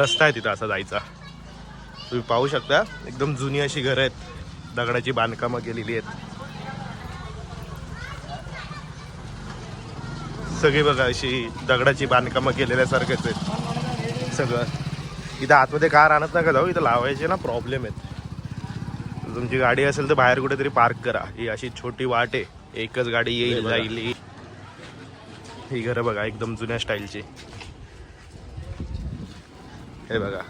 रस्ता आहे तिथं असा जायचा. तुम्ही पाहू शकता एकदम जुनी अशी घरं आहेत. दगडाची बांधकामं केलेली आहेत. सगळी बघा अशी दगडाची बांधकामं केलेल्यासारखेच आहेत. सगळं. इथं आतमध्ये कार आणत नका जाऊ इथं लावायचे ना प्रॉब्लेम आहेत. तुमची गाडी असेल तर बाहेर कुठेतरी पार्क करा. ही अशी छोटी वाट आहे. एकच गाडी येईल जाईल. ही घरं बघा एकदम जुन्या स्टाईलची हे बघा.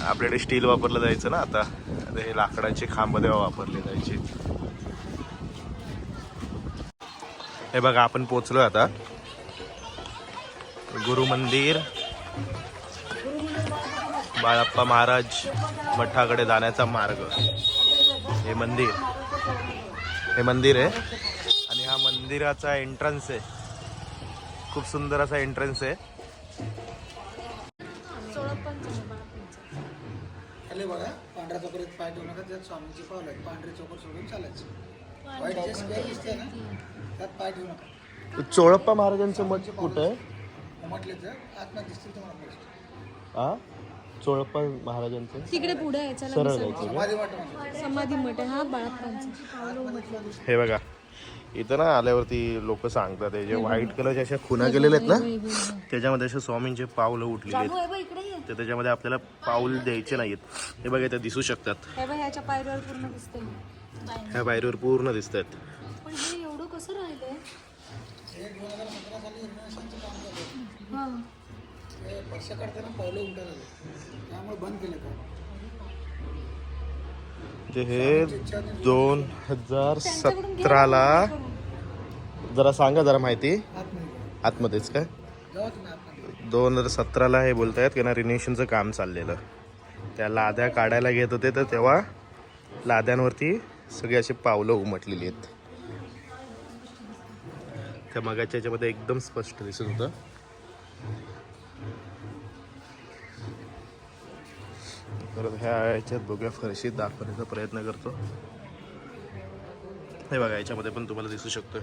आपल्याकडे स्टील वापरलं जायचं ना आता. हे लाकडाचे खांब तेव्हा वापरले जायचे. हे बघा आपण पोचलो आता. गुरु मंदिर. बाळाप्पा महाराज मठाकडे जाण्याचा मार्ग. हे मंदिर. हे मंदिर आहे. आणि हा मंदिराचा एंट्रन्स आहे. खूप सुंदर असा एंट्रन्स आहे. खाली बघा पांढऱ्या चौकरीत पाय ठेवू नका त्यात स्वामीची पावलं आहेत. पांढरे चौकर सोडून चालायचं. व्हाईट जे स्क्वेअर दिसते ना त्यात पाय ठेवू नका. चोळप्पा महाराजांचं मठ कुठं आहे? म्हटले तर आत्मा दिसतील तुम्हाला पोस्ट हा चोळप्पा महाराजांचं? तिकडे पुढे सरळ जायचं? समाधी वाट म्हणजे सांगते. समाधी मठ आहे हा बाळाप्पांचा. हे बघा. इथं ना आल्यावरती लोक सांगतात हे जे व्हाईट कलरच्या अशा खुना गेलेल्या आहेत ना त्याच्यामध्ये असे स्वामींचे पावलं उठलेले आहेत. तर त्याच्यामध्ये आपल्याला पाऊल द्यायचे नाहीत. हे बघा इथे दिसू शकतात. हे ह्या पायरीवर पूर्ण दिसत आहेत हे हे. हा हे त्यामुळे बंद केलं ते हे दोन हजार सतराला. जरा सांगा जरा माहिती. आतमध्येच काय? दोन हजार सतराला हे बोलतायत की ना रिनेशनचं काम चाललेलं. त्या लाद्या काढायला घेत होते तर तेव्हा लाद्यांवरती सगळी अशी पावलं उमटलेली आहेत. त्या मगाच्या याच्यामध्ये एकदम स्पष्ट दिसत होतं. तर ह्या याच्यात बघूया फरशीत दाखवण्याचा प्रयत्न करतो. हे बघा याच्यामध्ये पण तुम्हाला दिसू शकतोय.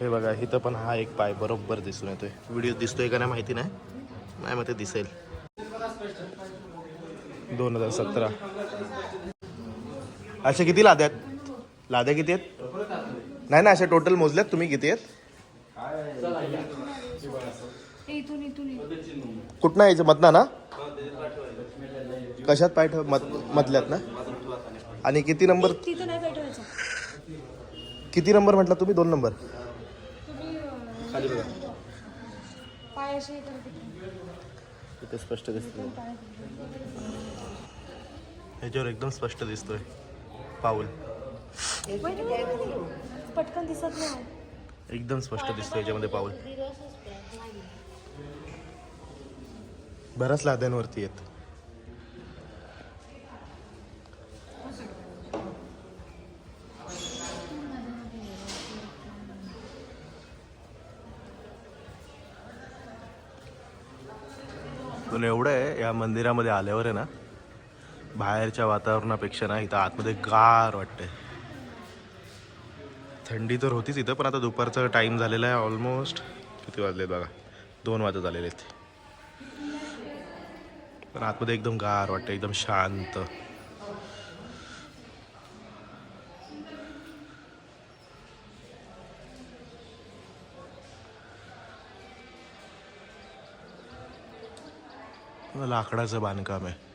हे बघा इथं पण हा एक पाय बरोबर दिसून येतोय. व्हिडिओ दिसतोय का नाही माहिती नाही. नाही मग ते दिसेल. दोन हजार सतरा. असे किती लाद्या आहेत? लाद्या किती आहेत? नाही ना अशा टोटल मोजल्यात. तुम्ही किती आहेत? इथून इथून इथून. कुठनं यायचं? मधना ना? कशात पाय ठेव? मध मधल्यात ना? आणि किती नंबर? तिथं नाही पेटवायचं किती नंबर म्हटला तुम्ही? दोन नंबर. पाय असे. इथे स्पष्ट दिसतोय. ह्याच्यावर एकदम स्पष्ट दिसतोय. पाऊल. पटकन दिसत नाही. एकदम स्पष्ट दिसतो याच्यामध्ये पाऊल. बऱ्याच लाद्यांवरती आहेत. पण एवढं आहे या मंदिरामध्ये आल्यावर आहे ना बाहेरच्या वातावरणापेक्षा ना इथं आतमध्ये गार वाटतंय. थंडी तर होतीच इथं पण आता दुपारचा टाईम झालेला आहे ऑलमोस्ट किती वाजले बघा? दोन वाजत आलेले आहेत. पण आतमध्ये एकदम गार वाटतं एकदम शांत. लाकडाचं बांधकाम आहे.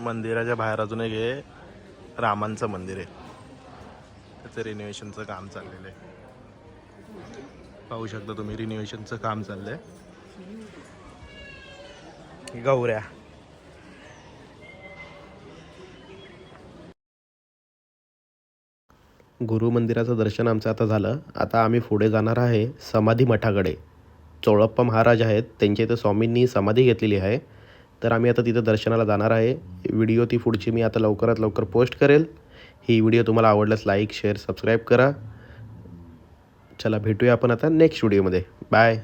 मंदिराच्या बाहेर अजून एक हे रामांचं मंदिर आहे. त्याचं रिनोव्हेशनचं काम चाललेलं आहे. पाहू शकता तुम्ही रिनोव्हेशनचं काम चाललंय. गौऱ्या. गुरु मंदिराचं दर्शन आमचं आता झालं. आता आम्ही पुढे जाणार आहे समाधी मठाकडे. चोळप्पा महाराज आहेत त्यांच्या इथं स्वामींनी समाधी घेतलेली आहे. तर आम्ही आता तिथं दर्शनाला जाणार आहे. व्हिडिओ ती पुढची मी आता लवकरात लवकर पोस्ट करेल. ही व्हिडिओ तुम्हाला आवडल्यास लाईक शेअर सबस्क्राईब करा. चला भेटूया आपण आता नेक्स्ट व्हिडिओमध्ये बाय